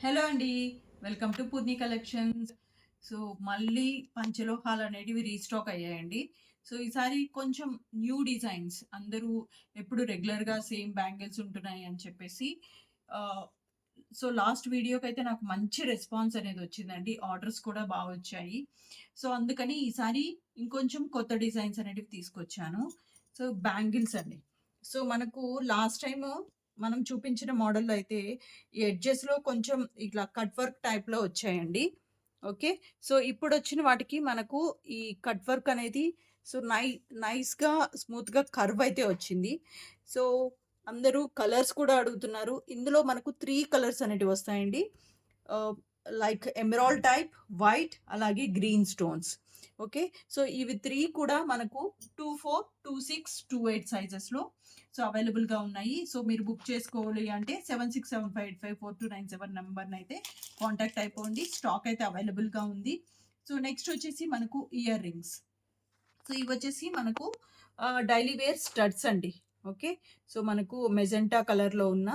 Hello అండి welcome to Purni collections. So మళ్ళీ పంచలోహాలు అనేటివి రీస్టాక్ అయ్యాయండి. సో ఈసారి కొంచెం న్యూ డిజైన్స్ అందరూ ఎప్పుడు రెగ్యులర్గా సేమ్ బ్యాంగిల్స్ ఉంటున్నాయి అని చెప్పేసి సో లాస్ట్ వీడియోకి అయితే నాకు మంచి రెస్పాన్స్ అనేది వచ్చిందండి. ఆర్డర్స్ కూడా బాగా వచ్చాయి. సో అందుకని ఈసారి ఇంకొంచెం కొత్త డిజైన్స్ అనేటివి తీసుకొచ్చాను. సో బ్యాంగిల్స్ అండి. సో మనకు లాస్ట్ టైం మనం చూపించిన మోడల్లో అయితే ఈ ఎడ్జెస్లో కొంచెం ఇట్లా కట్ వర్క్ టైప్లో వచ్చాయండి. ఓకే? సో ఇప్పుడు వచ్చిన వాటికి మనకు ఈ కట్ వర్క్ అనేది సో నై నైస్గా స్మూత్గా కర్వ్ అయితే వచ్చింది. సో అందరూ కలర్స్ కూడా అడుగుతున్నారు. ఇందులో మనకు త్రీ కలర్స్ అనేటివి వస్తాయండి. లైక్ ఎమరాల్ టైప్ వైట్ అలాగే గ్రీన్ స్టోన్స్. ఓకే? సో ఇవి త్రీ కూడా మనకు two four two six two eight సైజెస్లో so అవైలబుల్గా ఉన్నాయి. సో మీరు బుక్ చేసుకోవాలి అంటే seven six seven five eight five four two nine seven నెంబర్ని అయితే కాంటాక్ట్ అయిపోండి. స్టాక్ అయితే అవైలబుల్గా ఉంది. సో నెక్స్ట్ వచ్చేసి మనకు ఇయర్ రింగ్స్. సో ఇవి వచ్చేసి మనకు డైలీ వేర్ స్టడ్స్ అండి. ఓకే? సో మనకు మెజెంటా కలర్లో ఉన్న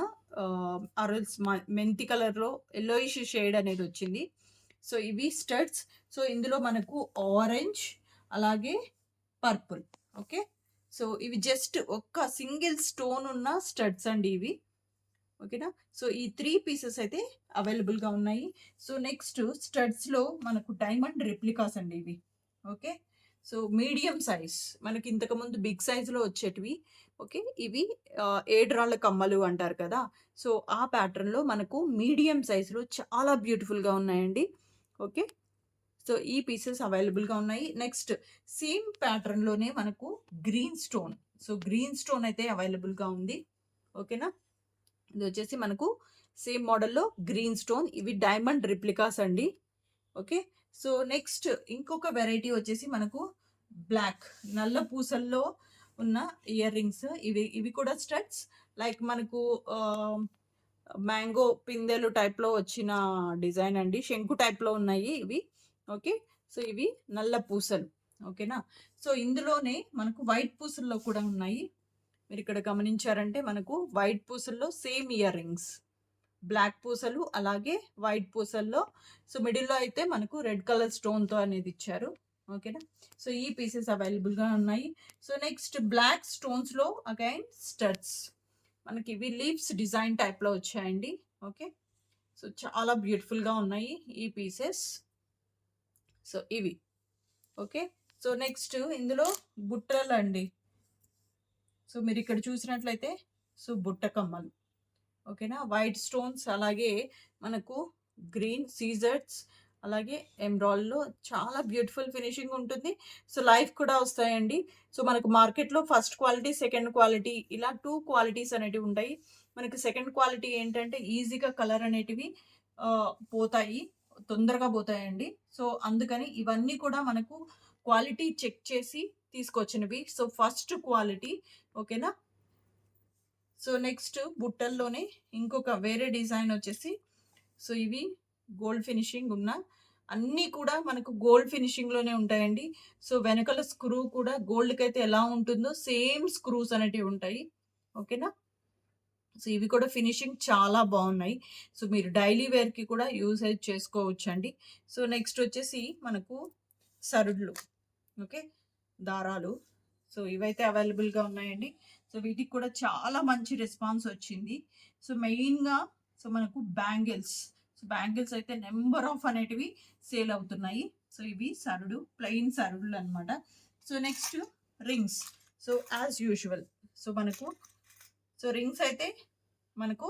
అరల్స్ మెంతి కలర్లో ఎల్లోయిష్ షేడ్ అనేది వచ్చింది. సో ఇవి స్టడ్స్ సో ఇందులో మనకు ఆరెంజ్ అలాగే పర్పుల్ ఓకే సో ఇవి జస్ట్ ఒక్క సింగిల్ స్టోన్ ఉన్న స్టడ్స్ అండి ఇవి. ఓకేనా సో ఈ త్రీ పీసెస్ అయితే అవైలబుల్గా ఉన్నాయి. సో నెక్స్ట్ స్టడ్స్లో మనకు డైమండ్ రెప్లికాస్ అండి ఇవి. ఓకే సో మీడియం సైజ్ మనకి ఇంతకుముందు బిగ్ సైజులో వచ్చేటివి. ఓకే ఇవి ఏడ్రాళ్ళ ఏడు కమ్మలు అంటారు కదా? సో ఆ ప్యాటర్న్లో మనకు మీడియం సైజులో చాలా బ్యూటిఫుల్గా ఉన్నాయండి. ఓకే? సో ఈ పీసెస్ అవైలబుల్గా ఉన్నాయి. నెక్స్ట్ సేమ్ ప్యాటర్న్లోనే మనకు green stone so green stone అయితే అవైలబుల్గా ఉంది. ఓకేనా? ఇది వచ్చేసి మనకు సేమ్ మోడల్లో గ్రీన్ స్టోన్ ఇవి డైమండ్ రిప్లికాస్ అండి. ఓకే? సో నెక్స్ట్ ఇంకొక వెరైటీ వచ్చేసి మనకు బ్లాక్ నల్ల పూసల్లో ఉన్న ఇయర్ రింగ్స్ ఇవి ఇవి కూడా స్టడ్స్ లైక్ మనకు మ్యాంగో పిందెలు టైప్లో వచ్చిన డిజైన్ అండి. శంకు టైప్లో ఉన్నాయి ఇవి. ఓకే? సో ఇవి నల్ల పూసలు. ఓకేనా? సో ఇందులోనే మనకు వైట్ పూసల్లో కూడా ఉన్నాయి. మీరు ఇక్కడ గమనించారంటే మనకు వైట్ పూసల్లో సేమ్ ఇయర్ రింగ్స్. బ్లాక్ పూసలు అలాగే వైట్ పూసల్లో. సో మిడిల్లో అయితే మనకు రెడ్ కలర్ స్టోన్తో అనేది ఇచ్చారు. ఓకేనా? సో ఈ పీసెస్ అవైలబుల్గా ఉన్నాయి. సో నెక్స్ట్ బ్లాక్ స్టోన్స్లో అగైన్ స్టడ్స్. మనకి ఇవి లీవ్స్ డిజైన్ టైప్లో వచ్చాయండి. ఓకే. సో చాలా బ్యూటిఫుల్గా ఉన్నాయి ఈ పీసెస్. సో ఇవి. ఓకే. సో నెక్స్ట్ ఇందులో బుట్టలు అండి. సో మీరు ఇక్కడ చూసినట్లయితే సో బుట్ట కమ్మలు. ఓకేనా? వైట్ స్టోన్స్ అలాగే మనకు గ్రీన్ సీజర్స్ అలాగే ఎమ్రాల్లో చాలా బ్యూటిఫుల్ ఫినిషింగ్ ఉంటుంది. సో లైఫ్ కూడా వస్తాయండి. సో మనకు మార్కెట్లో ఫస్ట్ క్వాలిటీ సెకండ్ క్వాలిటీ ఇలా టూ క్వాలిటీస్ అనేటివి ఉంటాయి. మనకి సెకండ్ క్వాలిటీ ఏంటంటే ఈజీగా కలర్ అనేటివి పోతాయి. తొందరగా పోతాయండి. సో అందుకని ఇవన్నీ కూడా మనకు క్వాలిటీ చెక్ చేసి తీసుకొచ్చినవి. సో ఫస్ట్ క్వాలిటీ ఓకేనా? సో నెక్స్ట్ బుట్టల్లోనే ఇంకొక వేరే డిజైన్ వచ్చేసి సో ఇవి గోల్డ్ ఫినిషింగ్ ఉన్న అన్నీ కూడా మనకు గోల్డ్ ఫినిషింగ్లోనే ఉంటాయండి. సో వెనకాల స్క్రూ కూడా గోల్డ్కి అయితే ఎలా ఉంటుందో సేమ్ స్క్రూస్ అనేటివి ఉంటాయి. ఓకేనా? సో ఇవి కూడా ఫినిషింగ్ చాలా బాగున్నాయి. సో మీరు డైలీ వేర్కి కూడా యూసేజ్ చేసుకోవచ్చు అండి సో నెక్స్ట్ వచ్చేసి మనకు సరుడ్లు. ఓకే? దారాలు. సో ఇవైతే అవైలబుల్గా ఉన్నాయండి. సో వీటికి కూడా చాలా మంచి రెస్పాన్స్ వచ్చింది. సో మెయిన్గా సో మనకు బ్యాంగిల్స్. సో బ్యాంగిల్స్ అయితే నెంబర్ ఆఫ్ అనేటివి సేల్ అవుతున్నాయి. సో ఇవి సరుడు ప్లెయిన్ సరుడులు అనమాట so next rings so as usual so మనకు సో రింగ్స్ అయితే మనకు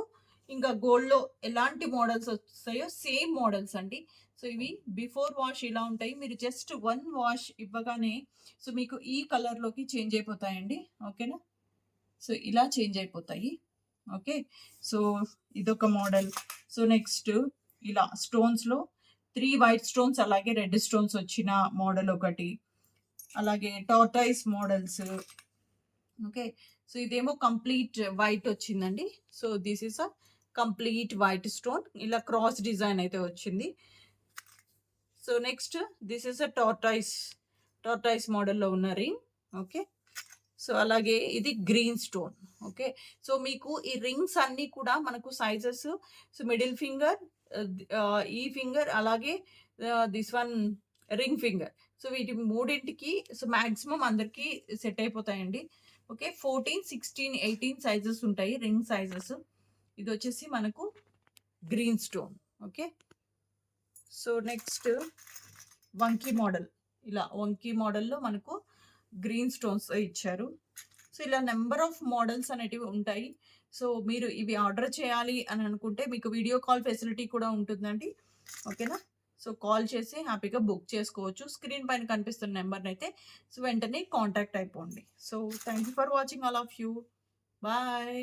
ఇంకా గోల్డ్లో ఎలాంటి మోడల్స్ వస్తాయో సేమ్ మోడల్స్ అండి. సో ఇవి బిఫోర్ వాష్ ఇలా ఉంటాయి. మీరు జస్ట్ వన్ వాష్ ఇవ్వగానే సో మీకు ఈ కలర్లోకి చేంజ్ అయిపోతాయండి. ఓకేనా సో ఇలా చేంజ్ అయిపోతాయి. ఓకే సో ఇదొక మోడల్ సో నెక్స్ట్ ఇలా స్టోన్స్లో త్రీ వైట్ స్టోన్స్ అలాగే రెడ్ స్టోన్స్ వచ్చిన మోడల్ ఒకటి. అలాగే టార్టైస్ మోడల్స్ ఓకే సో ఇదేమో కంప్లీట్ వైట్ వచ్చిందండి. So this is a complete white stone ఇలా క్రాస్ డిజైన్ అయితే వచ్చింది. So next this is a tortoise tortoise మోడల్లో ఉన్న రింగ్ ఓకే సో అలాగే ఇది గ్రీన్ స్టోన్ ఓకే సో మీకు ఈ రింగ్స్ అన్నీ కూడా మనకు సైజెస్ సో మిడిల్ ఫింగర్ ఈ ఫింగర్ అలాగే this one ring finger. So వీటి మూడింటికి సో మ్యాక్సిమం అందరికీ సెట్ అయిపోతాయండి. Okay fourteen sixteen eighteen sizes ఉంటాయి రింగ్ సైజెస్. ఇది వచ్చేసి మనకు green stone. Okay. So next వంకీ model. ఇలా వంకీ మోడల్లో మనకు గ్రీన్ స్టోన్స్ ఇచ్చారు. ఇలా నెంబర్ ఆఫ్ మోడల్స్ అనేటివి ఉంటాయి. సో మీరు ఇవి ఆర్డర్ చేయాలి అని అనుకుంటే మీకు వీడియో కాల్ ఫెసిలిటీ కూడా ఉంటుందండి. ఓకేనా? సో కాల్ చేసి హ్యాపీగా బుక్ చేసుకోవచ్చు. స్క్రీన్ పైన కనిపిస్తున్న నెంబర్ని అయితే సో వెంటనే కాంటాక్ట్ అయిపోండి. So thank you for watching all of you. Bye.